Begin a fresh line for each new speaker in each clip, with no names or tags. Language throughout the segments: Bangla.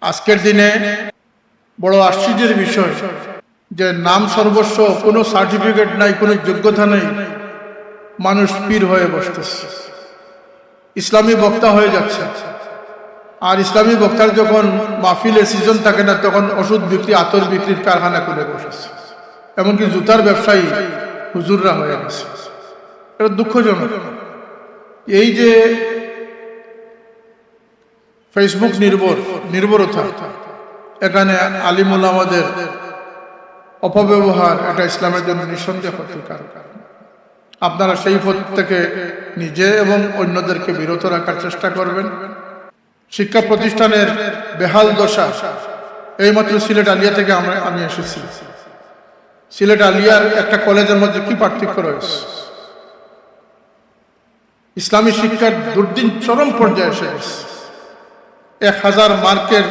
আজকের দিনে বড় আশ্চর্যের বিষয় যে নাম সর্বস্ব, কোনো সার্টিফিকেট নাই, কোনো যোগ্যতা নেই, মানুষ পীর হয়ে বসতেছে। ইসলামী বক্তা হয়ে যাচ্ছে। আর ইসলামী বক্তার যখন মাহফিলের সিজন থাকে না, তখন ওষুধ বিক্রি, আতর বিক্রির কারখানা করে বসেছে। এমনকি জুতার ব্যবসায়ী হুজুররা হয়ে গেছে। এটা দুঃখজনক। এই যে ফেসবুক নির্ভর, নির্ভরতা। এখানে আলিমুল আমাদের অপব্যবহার এটা ইসলামের জন্য নিঃসন্দেহ ক্ষতিকারক আপনারা সেই পথ থেকে নিজে এবং অন্যদেরকে বিরত রাখার চেষ্টা করবেন। শিক্ষা প্রতিষ্ঠানের বেহাল দশা এইমাত্র সিলেট আলিয়া থেকে আমরা, আমি এসেছি। সিলেট আলিয়ার একটা কলেজের মধ্যে কি পার্থক্য রয়েছে? ইসলামী শিক্ষার দুর্দিন চরম পর্যায়ে এসে গেছে। এক হাজার মার্কের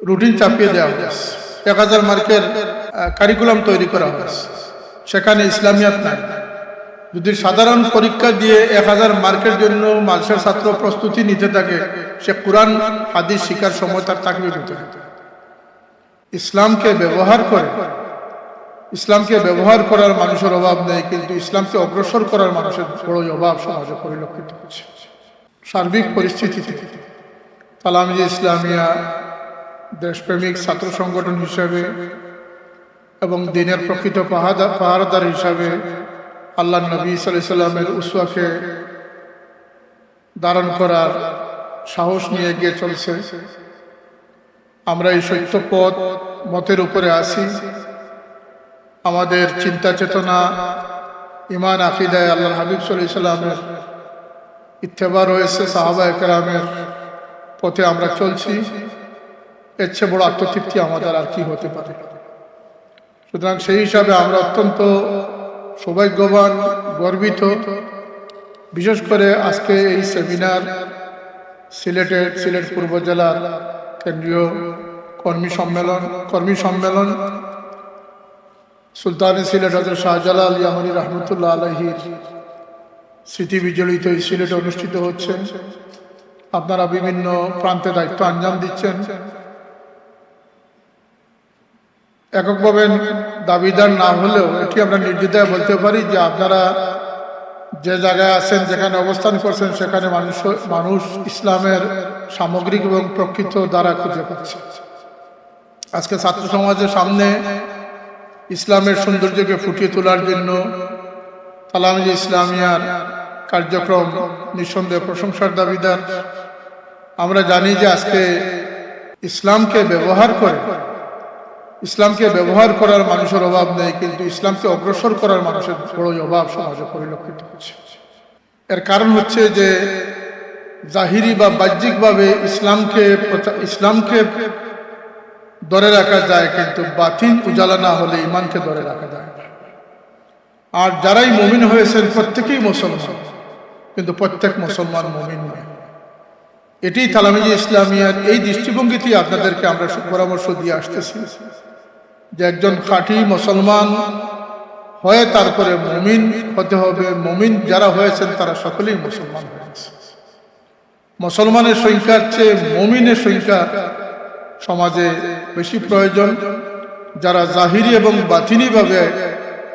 রুটিন চাপিয়ে দেওয়া হয়েছে। এক হাজার মার্কের কারিকুলাম তৈরি করা হয়েছে। সেখানে ইসলামিয়াত নাই। যদি সাধারণ পরীক্ষা দিয়ে এক হাজার মার্কের জন্য মানুষের ছাত্র প্রস্তুতি নিতে থাকে, সে কোরআন, হাদিস শিকার সময় তার দিতে হবে ইসলামকে ব্যবহার করে, ইসলামকে ব্যবহার করার মানুষের অভাব নেই, কিন্তু ইসলামকে অগ্রসর করার মানুষের বড় অভাব সমাজে পরিলক্ষিত হচ্ছে। সার্বিক পরিস্থিতিতে তালামজি ইসলামিয়া দেশপ্রেমিক ছাত্র সংগঠন হিসাবে এবং দিনের প্রকৃত পাহারাদার হিসাবে আল্লাহ নবী সাল্লামের উসওয়াকে ধারণ করার সাহস নিয়ে এগিয়ে চলছে। আমরা এই সত্য পথ মতের উপরে আসি আমাদের চিন্তা চেতনা ইমান আফিদায় আল্লাহ হাবিব সাল্লামের ইত্তেবা রয়েছে সাহাবা একরামের পথে আমরা চলছি। এর চেয়ে বড় আত্মতৃপ্তি আমাদের আর কি হতে পারে? সুতরাং সেই হিসাবে আমরা অত্যন্ত সৌভাগ্যবান, গর্বিত। বিশেষ করে আজকে এই সেমিনার সিলেটের সিলেট পূর্ব জেলার কেন্দ্রীয় কর্মী সম্মেলন কর্মী সম্মেলন। সুলতানি সিলেট হজরত শাহজালাল ইয়ামনি রহমতুল্লাহ আলহির স্মৃতি বিজড়িত এই সিলেটে অনুষ্ঠিত হচ্ছে। আপনারা বিভিন্ন প্রান্তে দায়িত্ব আঞ্জাম দিচ্ছেন। এককভাবে দাবিদার না হলেও এটি আমরা নির্দ্বিধায় বলতে পারি যে আপনারা যে জায়গায় আছেন, যেখানে অবস্থান করছেন, সেখানে মানুষ মানুষ ইসলামের সামগ্রিক এবং প্রকৃত দ্বারা খুঁজে পাচ্ছে। আজকে ছাত্র সমাজের সামনে ইসলামের সৌন্দর্যকে ফুটিয়ে তোলার জন্য তালামজি ইসলামিয়ার কার্যক্রম নিঃসন্দেহ প্রশংসার দাবিদার আমরা জানি যে আজকে ইসলামকে ব্যবহার করে, ইসলামকে ব্যবহার করার মানুষের অভাব নেই, কিন্তু ইসলামকে অগ্রসর করার মানুষের বড় অভাব সমাজে পরিলক্ষিত হচ্ছে এর কারণ হচ্ছে যে জাহিরি বা বাহ্যিকভাবে ইসলামকে ইসলামকে ধরে রাখা যায়, কিন্তু বাতিল, উজালা না হলে ইমানকে ধরে রাখা যায়। আর যারাই মমিন হয়েছেন প্রত্যেকেই মুসলমান। কিন্তু প্রত্যেক মুসলমান মমিন নয়। এটি তালামিজি ইসলামিয়ার এই দৃষ্টিভঙ্গিতে আপনাদেরকে আমরা পরামর্শ দিয়ে আসতেছি যে একজন খাঁটি মুসলমান হয়ে তারপরে মমিন হতে হবে। মমিন যারা হয়েছেন তারা সকলেই মুসলমান হয়েছে মুসলমানের সংখ্যার চেয়ে মমিনের সংখ্যা সমাজে বেশি প্রয়োজন। যারা জাহিরি এবং বাতিনিভাবে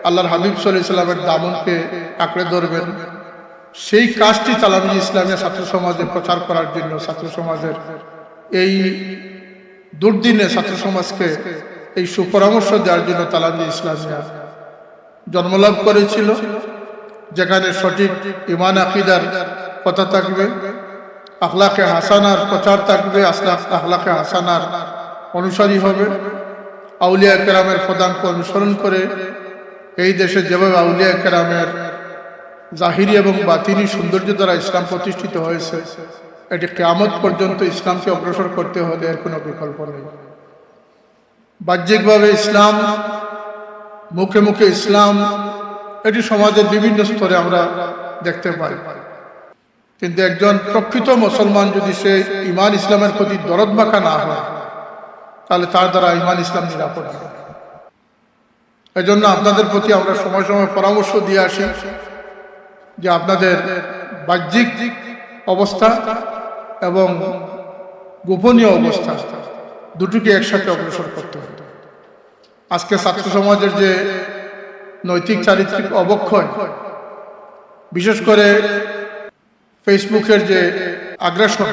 আল্লাহর হাবিব সাল্লাহ ইসলামের দামনকে আঁকড়ে ধরবেন। সেই কাজটি তালামি ইসলামিয়া ছাত্র সমাজে প্রচার করার জন্য ছাত্র সমাজের এই দুর্দিনে ছাত্র সমাজকে এই সুপরামর্শ দেওয়ার জন্য তালামি ইসলামিয়া জন্মলাভ করেছিল, যেখানে সঠিক ইমান আকিদার কথা থাকবে, আখলাকে হাসানার প্রচার থাকবে, আখলাকে হাসানার অনুসারী হবে আউলিয়া কেরামের পদাঙ্ক অনুসরণ করে এই দেশে যেভাবে আউলিয়া কেরামের জাহিরি এবং বাতিনি সৌন্দর্য দ্বারা ইসলাম প্রতিষ্ঠিত হয়েছে, এটি কেয়ামত পর্যন্ত ইসলামকে অগ্রসর করতে হলে এর কোনো বিকল্প নেই। বাহ্যিকভাবে ইসলাম, মুখে মুখে ইসলাম, এটি সমাজের বিভিন্ন স্তরে আমরা দেখতে পাই। কিন্তু একজন প্রকৃত মুসলমান যদি সে ইমান ইসলামের প্রতি দরদ মাখা না হয়, তাহলে তার দ্বারা ইমান ইসলাম নিরাপদ হবে এজন্য আপনাদের প্রতি আমরা সময় সময় পরামর্শ দিয়ে আসি যে আপনাদের বাহ্যিক অবস্থা এবং গোপনীয় অবস্থা দুটোকে একসাথে অগ্রসর করতে হবে। আজকে ছাত্র সমাজের যে নৈতিক চারিত্রিক অবক্ষয়, বিশেষ করে ফেসবুকের যে আগ্রাসন,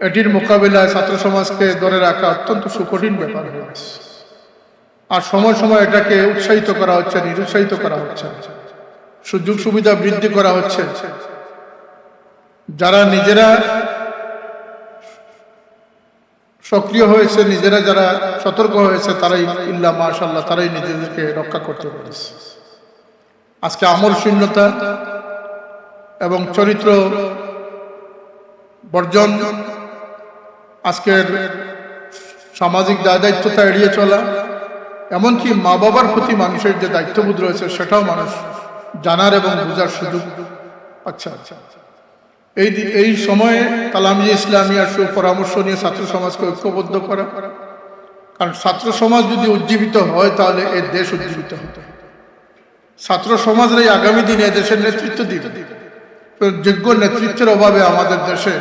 এটির মোকাবিলায় ছাত্র সমাজকে ধরে রাখা অত্যন্ত সুকঠিন ব্যাপার হয়ে গেছে। আর সময় সময় এটাকে উৎসাহিত করা হচ্ছে, নিরুৎসাহিত করা হচ্ছে। সুযোগ সুবিধা বৃদ্ধি করা হচ্ছে। যারা নিজেরা সক্রিয় হয়েছে, নিজেরা যারা সতর্ক হয়েছে, তারাই ইল্লা মাশাল্লাহ তারাই নিজেদেরকে রক্ষা করতে পেরেছে। আজকে আমল শূন্যতা এবং চরিত্র বর্জন, আজকের সামাজিক দায় দায়িত্বতা এড়িয়ে চলা এমনকি মা বাবার প্রতি মানুষের যে দায়িত্ববোধ রয়েছে সেটাও মানুষ জানার এবং বোঝার সুযোগ আচ্ছা আচ্ছা এই এই সময়ে কালামি ইসলামিয়া সুপরামর্শ নিয়ে ছাত্র সমাজকে ঐক্যবদ্ধ করা। কারণ ছাত্র সমাজ যদি উজ্জীবিত হয় তাহলে এই দেশ উজ্জীবিত হবে। ছাত্র সমাজরাই আগামী দিনে দেশের নেতৃত্ব দিবে। তো যোগ্য নেতৃত্বের অভাবে আমাদের দেশে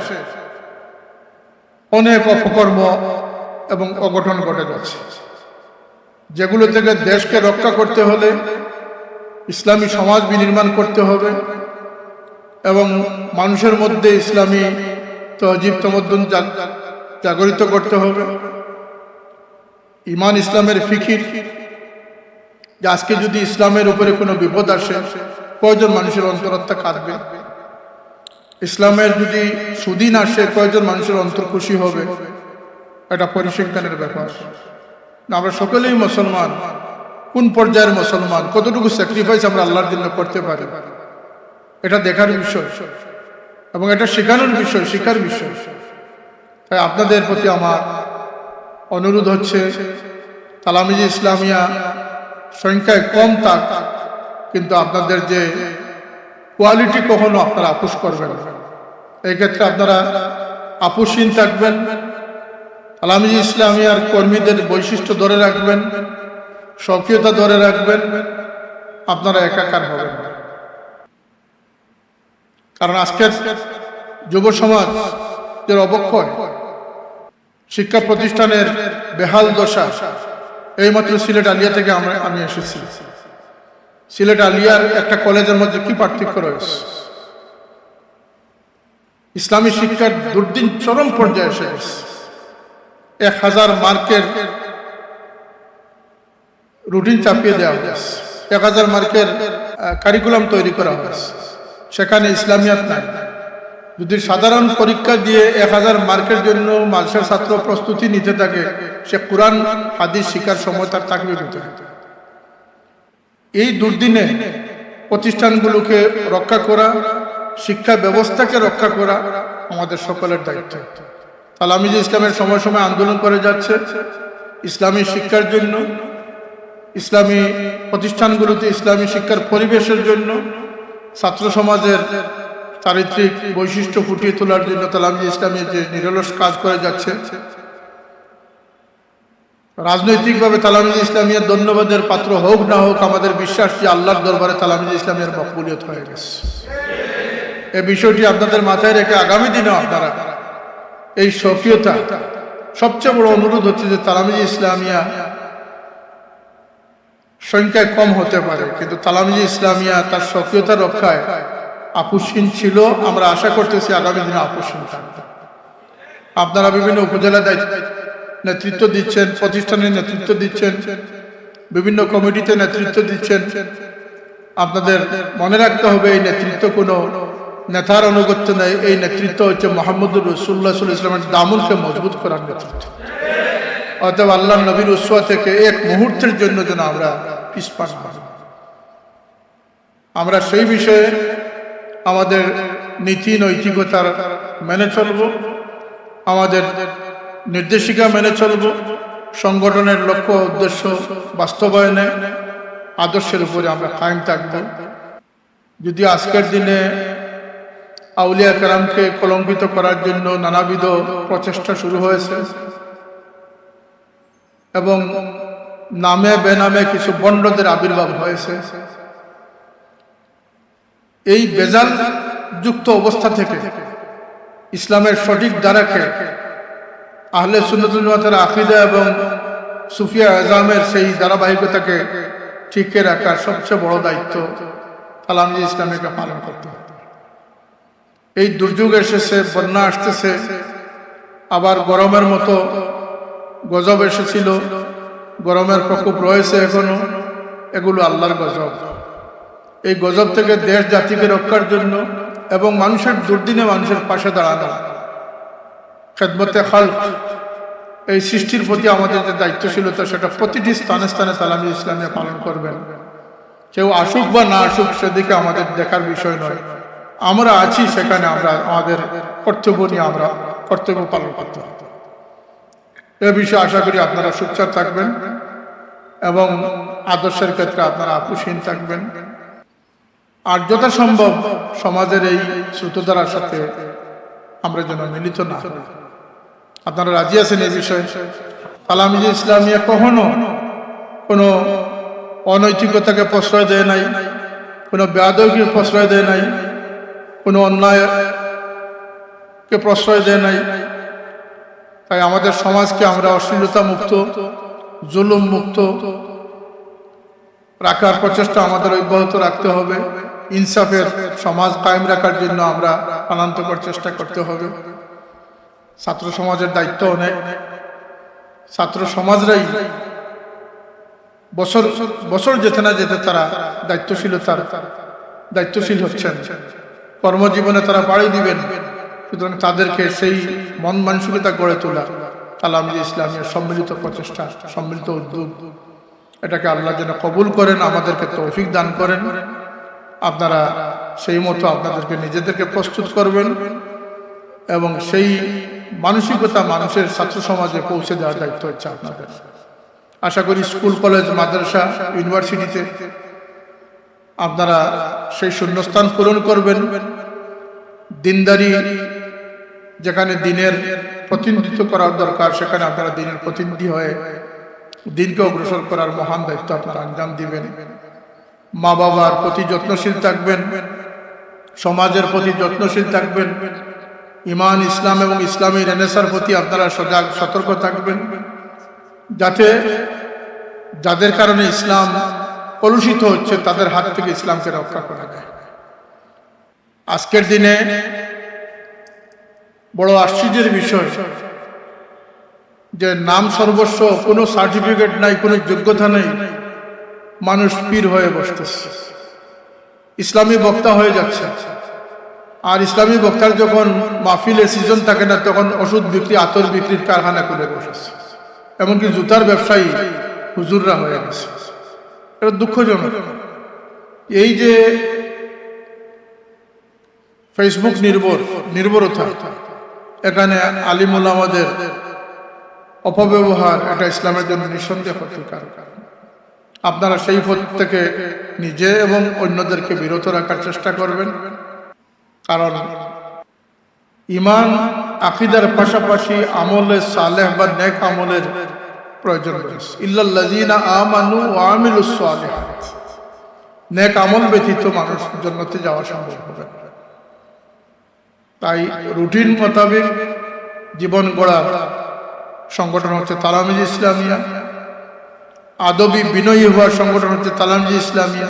অনেক অপকর্ম এবং অঘটন ঘটে যাচ্ছে। যেগুলো থেকে দেশকে রক্ষা করতে হলে, ইসলামী সমাজ বিনির্মাণ করতে হবে এবং মানুষের মধ্যে ইসলামী তহজিব তমদ্দন জাগরিত করতে হবে। ইমান ইসলামের ফিকির, যে আজকে যদি ইসলামের উপরে কোনো বিপদ আসে, কয়জন মানুষের অন্তরাত্মা কাঁদবে? ইসলামের যদি সুদিন আসে, কয়জন মানুষের অন্তর খুশি হবে? এটা পরিসংখ্যানের ব্যাপার। আমরা সকলেই মুসলমান। কোন পর্যায়ের মুসলমান? কতটুকু স্যাক্রিফাইস আমরা আল্লাহর জন্য করতে পারি? এটা দেখার বিষয়। এবং এটা শেখানোর বিষয় শেখার বিষয়। তাই আপনাদের প্রতি আমার অনুরোধ হচ্ছে, তালামিজি ইসলামিয়া সংখ্যায় কম থাক, কিন্তু আপনাদের যে কোয়ালিটি কখনো আপনারা আপোষ করবেন। এই ক্ষেত্রে আপনারা আপোষহীন থাকবেন। আলামিজি ইসলামিয়ার কর্মীদের বৈশিষ্ট্য ধরে রাখবেন সক্রিয়তা ধরে রাখবেন, আপনারা একাকার হবেন। কারণ আজকের যুব সমাজ এর অবক্ষয়, শিক্ষা প্রতিষ্ঠানের বেহাল দশা এইমাত্র সিলেট আলিয়া থেকে আমরা, আমি এসেছি। সিলেট আলিয়ার একটা কলেজের মধ্যে কি পার্থক্য রয়েছে? ইসলামী শিক্ষার দুর্দিন চরম পর্যায়ে এসে গেছে। এক হাজার মার্কের রুটিন চাপিয়ে দেওয়া হয়েছে। এক হাজার মার্কের কারিকুলাম তৈরি করা হয়েছে। সেখানে ইসলামিয়াত নাই। যদি সাধারণ পরীক্ষা দিয়ে এক হাজার মার্কের জন্য মালসার ছাত্র প্রস্তুতি নিতে থাকে, সে কোরআন, হাদিস শিকার সময় তার থাকবে কোথায়? এই দুর্দিনে প্রতিষ্ঠানগুলোকে রক্ষা করা, শিক্ষা ব্যবস্থাকে রক্ষা করা আমাদের সকলের দায়িত্ব। তালামিজ ইসলামের সময় সময় আন্দোলন করে যাচ্ছে, ইসলামী শিক্ষার জন্য, ইসলামী প্রতিষ্ঠানগুলোতে ইসলামী শিক্ষার পরিবেশের জন্য, ছাত্র সমাজের চারিত্রিক বৈশিষ্ট্য ফুটিয়ে তোলার জন্য তালামি ইসলামী যে নিরলস কাজ করে যাচ্ছে, রাজনৈতিকভাবে তালামিজ ইসলামিয়ার ধন্যবাদের পাত্র হোক না হোক, আমাদের বিশ্বাস যে আল্লাহর দরবারে তালামিজ ইসলামিয়ার মকবুলিয়ত হয়ে গেছে। এই বিষয়টি আপনাদের মাথায় রেখে আগামী দিনেও আপনারা এই সক্রিয়তা সবচেয়ে বড় অনুরোধ হচ্ছে যে তালামিজ ইসলামিয়া সংখ্যায় কম হতে পারে, কিন্তু তালামিজ ইসলামিয়া তার সক্রিয়তা রক্ষায় আপুসীন ছিল। আমরা আশা করতেছি আগামী দিনে আপুসীন আপনারা বিভিন্ন উপজেলা দায়িত্ব নেতৃত্ব দিচ্ছেন, প্রতিষ্ঠানের নেতৃত্ব দিচ্ছেন, বিভিন্ন কমিটিতে নেতৃত্ব দিচ্ছেন। আপনাদের মনে রাখতে হবে এই নেতৃত্ব কোনো নেতার অনুগত্য নেয় এই নেতৃত্ব হচ্ছে মোহাম্মদুর রসুল্লাহ ইসলামের দামুলকে মজবুত করার নেতৃত্ব অতএব আল্লাহ নবীর উৎসা থেকে এক মুহূর্তের জন্য যেন আমরা পিসপাস। আমরা সেই বিষয়ে আমাদের নীতি নৈতিকতার মেনে চলব, আমাদের নির্দেশিকা মেনে চলব, সংগঠনের লক্ষ্য উদ্দেশ্য বাস্তবায়নে, আদর্শের উপরে আমরা কায়েম থাকব যদি আজকের দিনে আউলিয়া কালামকে কলঙ্কিত করার জন্য নানাবিধ প্রচেষ্টা শুরু হয়েছে। এবং নামে বেনামে কিছু বন্ডদের আবির্ভাব হয়েছে। এই বেজাল যুক্ত অবস্থা থেকে ইসলামের সঠিক দ্বারাকে আহলে জামাতের আকিদা এবং সুফিয়া আজমের সেই ধারাবাহিকতাকে টিকে রাখার সবচেয়ে বড় দায়িত্ব আলমজি ইসলামীকে পালন করতে হবে। এই দুর্যোগ এসেছে, বন্যা আসতেছে। আবার গরমের মতো গজব এসেছিল। গরমের প্রকোপ রয়েছে এখনও। এগুলো আল্লাহর গজব। এই গজব থেকে দেশ জাতিকে রক্ষার জন্য এবং মানুষের দুর্দিনে মানুষের পাশে দাঁড়ানো। খেদমতে খাল এই সৃষ্টির প্রতি আমাদের যে দায়িত্বশীলতা, সেটা প্রতিটি স্থানে স্থানে তালামি ইসলামিয়া পালন করবেন। কেউ আসুক বা না আসুক, সেদিকে আমাদের দেখার বিষয় নয়। আমরা আছি সেখানে, আমরা আমাদের কর্তব্য নিয়ে আমরা কর্তব্য পালন করতে হবে। এ বিষয়ে আশা করি আপনারা সুচার থাকবেন এবং আদর্শের ক্ষেত্রে আপনারা আপুসীন থাকবেন। আর যথাসম্ভব সমাজের এই শ্রুতধারার সাথে আমরা যেন মিলিত না আপনারা রাজি আছেন এই বিষয়ে? তালামিজ ইসলামিয়া কখনো কোনো অনৈতিকতাকে প্রশ্রয় দেয় নাই, কোনো বেয়াদকে প্রশ্রয় দেয় নাই কোনো অন্যায়কে প্রশ্রয় দেয় নাই। তাই আমাদের সমাজকে আমরা অশ্লীলতা মুক্ত, জুলুম মুক্ত রাখার প্রচেষ্টা আমাদের অব্যাহত রাখতে হবে। ইনসাফের সমাজ কায়েম রাখার জন্য আমরা প্রাণান্তকর চেষ্টা করতে হবে। ছাত্র সমাজের দায়িত্ব অনেক। ছাত্র সমাজরাই বছর বছর যেতে না যেতে তারা দায়িত্বশীলতার, দায়িত্বশীল হচ্ছেন। কর্মজীবনে তারা পাড়ি দিবেন। সুতরাং তাদেরকে সেই মন মানসিকতা গড়ে তোলা। তালামজি ইসলামের সম্মিলিত প্রচেষ্টা, সম্মিলিত উদ্যোগ, এটাকে আল্লাহ যেন কবুল করেন, আমাদেরকে তৌফিক দান করেন। আপনারা সেই মতো আপনাদেরকে নিজেদেরকে প্রস্তুত করবেন এবং সেই মানসিকতা মানুষের ছাত্র সমাজে পৌঁছে দেওয়ার দায়িত্ব হচ্ছে আপনাদের। আশা করি স্কুল, কলেজ, মাদ্রাসা, ইউনিভার্সিটিতে আপনারা সেই শূন্যস্থান পূরণ করবেন। দিনদারি যেখানে দিনের প্রতিনিধিত্ব করার দরকার, সেখানে আপনারা দিনের প্রতিনিধি হয়ে দিনকে অগ্রসর করার মহান দায়িত্ব আপনারা আঞ্জাম দিবেন। মা বাবার প্রতি যত্নশীল থাকবেন, সমাজের প্রতি যত্নশীল থাকবেন ইমান ইসলাম এবং ইসলামী রেনেসার প্রতি আপনারা সজাগ, সতর্ক থাকবেন, যাতে যাদের কারণে ইসলাম কলুষিত হচ্ছে, তাদের হাত থেকে ইসলামকে রক্ষা করা যায়। আজকের দিনে বড় আশ্চর্যের বিষয় যে নাম সর্বস্ব, কোনো সার্টিফিকেট নাই, কোনো যোগ্যতা নেই, মানুষ পীর হয়ে বসতেছে। ইসলামী বক্তা হয়ে যাচ্ছে। আর ইসলামী বক্তার যখন মাহফিলে সিজন থাকে না, তখন ওষুধ বিক্রি, আতর বিক্রির কারখানা করে বসেছে। এমনকি জুতার ব্যবসায়ী হুজুররা হয়ে গেছে। এটা দুঃখজনক। এই যে ফেসবুক নির্ভর, নির্ভরতা। এখানে আলিমুল আমাদের অপব্যবহার এটা ইসলামের জন্য নিঃসন্দেহ ক্ষতিকারক আপনারা সেই পথ থেকে নিজে এবং অন্যদেরকে বিরত রাখার চেষ্টা করবেন। কারণ ইমান আকিদার পাশাপাশি আমলে সালেহ বা নেক আমলের প্রয়োজন রয়েছে। নেক আমল ব্যতীত মানুষ জান্নাতে যাওয়া সম্ভব হবে না। তাই রুটিন মোতাবেক জীবন গড়া সংগঠন হচ্ছে তালামিজ ইসলামিয়া। আদবি বিনয়ী হওয়ার সংগঠন হচ্ছে তালামিজ ইসলামিয়া।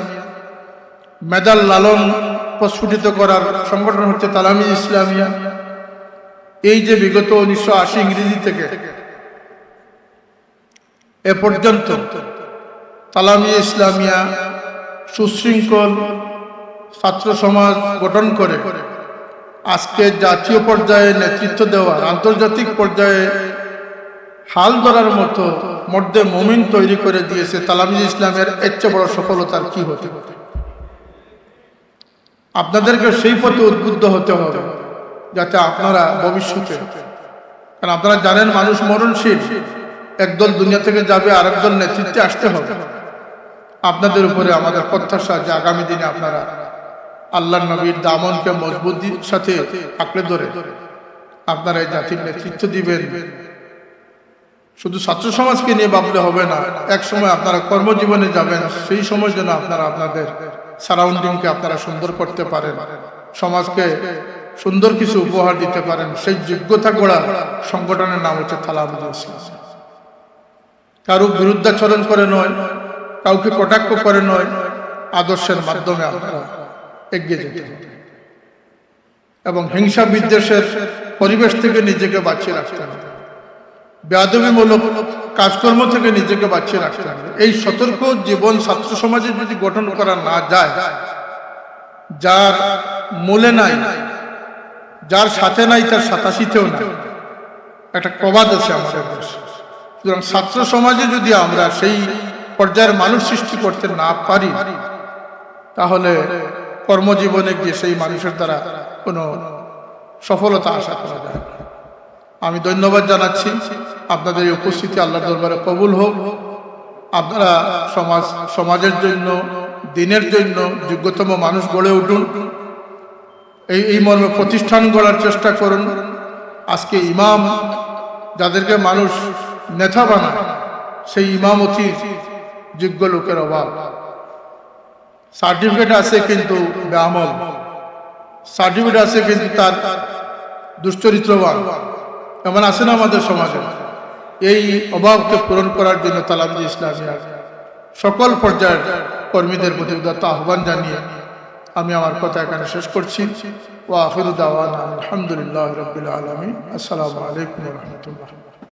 মেদাল লালন প্রস্ফুটিত করার সংগঠন হচ্ছে তালামিজ ইসলামিয়া। এই যে বিগত উনিশশো আশি ইংরেজি থেকে এ পর্যন্ত তালামি ইসলামিয়া সুশৃঙ্খল ছাত্র সমাজ গঠন করে আজকে জাতীয় পর্যায়ে নেতৃত্ব দেওয়ার আন্তর্জাতিক পর্যায়ে হাল ধরার মতো মধ্যে মমিন তৈরি করে দিয়েছে তালামিজ ইসলামের এর চেয়ে বড় সফলতার কি হতে আপনাদেরকে সেই পথে উদ্বুদ্ধ হতে হবে যাতে আপনারা ভবিষ্যতে, কারণ আপনারা জানেন মানুষ মরণশীল, একদল দুনিয়া থেকে যাবে, আরেকদল নেতৃত্বে আসতে হবে। আপনাদের উপরে আমাদের প্রত্যাশা যে আগামী দিনে আপনারা আল্লাহ নবীর দামনকে মজবুতির সাথে আঁকড়ে ধরে। আপনারা এই জাতির নেতৃত্ব দিবেন। শুধু ছাত্র সমাজকে নিয়ে ভাবলে হবে না, এক সময় আপনারা কর্মজীবনে যাবেন, সেই সময় যেন আপনারা আপনাদের সারাউন্ডিংকে আপনারা সুন্দর করতে পারেন। সমাজকে সুন্দর কিছু উপহার দিতে পারেন। সেই যোগ্যতা গড়া সংগঠনের নাম হচ্ছে ইসলাম কারও বিরুদ্ধাচরণ করে নয়, কাউকে কটাক্ষ করে নয়, আদর্শের মাধ্যমে আপনারা এগিয়ে যেতে হবে। এবং হিংসা বিদ্বেষের পরিবেশ থেকে নিজেকে বাঁচিয়ে রাখতে হবে। বেয়াদবিমূলক কাজকর্ম থেকে নিজেকে বাঁচিয়ে রাখতে হবে। এই সতর্ক জীবন ছাত্র সমাজে যদি গঠন করা না যায়, যার মূলে নাই, যার সাথে নাই, তার সাতাশিতেও নাই, একটা প্রবাদ আছে আমাদের দেশে। সুতরাং ছাত্র সমাজে যদি আমরা সেই পর্যায়ের মানুষ সৃষ্টি করতে না পারি, তাহলে কর্মজীবনে গিয়ে সেই মানুষের দ্বারা কোনো সফলতা আশা করা যায় আমি ধন্যবাদ জানাচ্ছি। আপনাদের এই উপস্থিতি আল্লাহ দরবারে কবুল হোক। আপনারা সমাজ, সমাজের জন্য, দিনের জন্য যোগ্যতম মানুষ গড়ে উঠুন। এই এই মর্মে প্রতিষ্ঠান গড়ার চেষ্টা করুন। আজকে ইমাম যাদেরকে মানুষ নেতা বানায়, সেই ইমামতির যোগ্য লোকের অভাব। সার্টিফিকেট আছে কিন্তু বেআমল সার্টিফিকেট আছে কিন্তু তার দুশ্চরিত্রবান এমন আছে না আমাদের সমাজে? এই অভাবকে পূরণ করার জন্য তালামজি ইসলামিয়া সকল পর্যায়ের কর্মীদের প্রতি উদাত্ত আহ্বান জানিয়ে আমি আমার কথা এখানে শেষ করছি। ও আফির দাওয়ান আলহামদুলিল্লাহ রবিল আলমী আসসালামু আলাইকুম রহমতুল্লাহ।